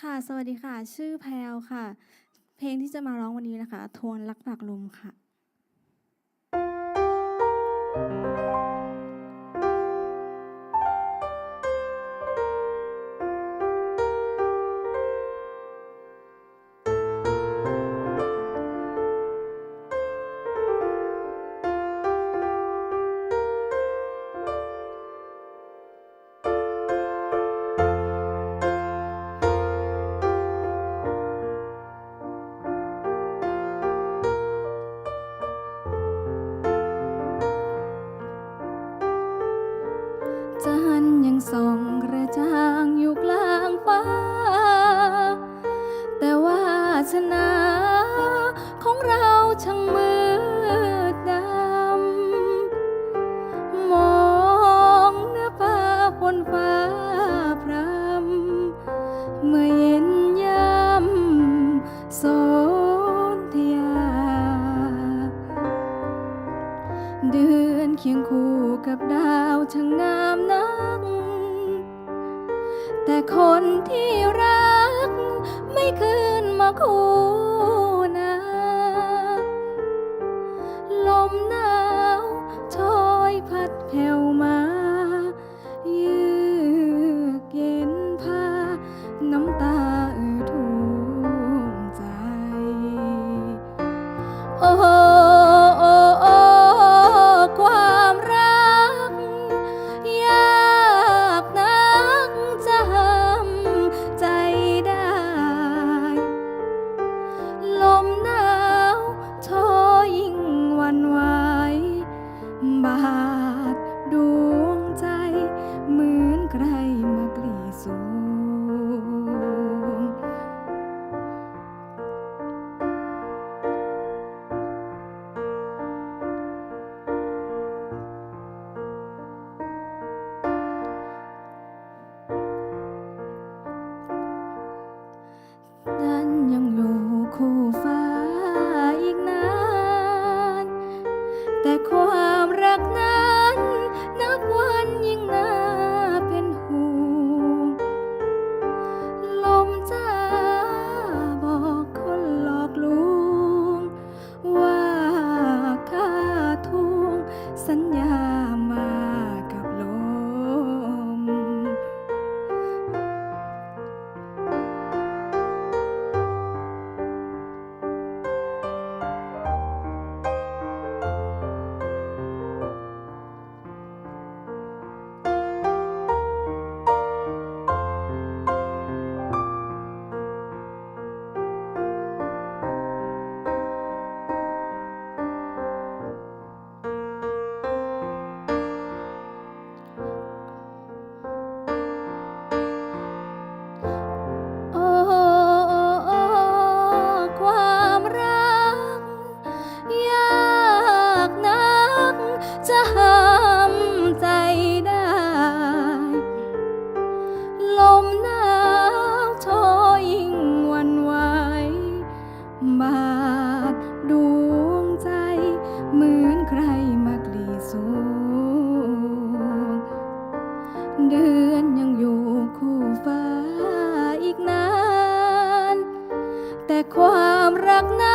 ค่ะ สวัสดีค่ะ ชื่อแพลวค่ะ เพลงที่จะมาร้องวันนี้นะคะ ทวนรักปากลมค่ะ มื่อเย็นยำโสนทยา เดือนเคียงคู่กับดาวช่างงามนัก แต่คนที่รักไม่คืนมาคู่ 哦吼 ดวงใจ เหมือนใครมากลีสูง เดือนยังอยู่คู่ฟ้าอีกนาน แต่ความรักนั้น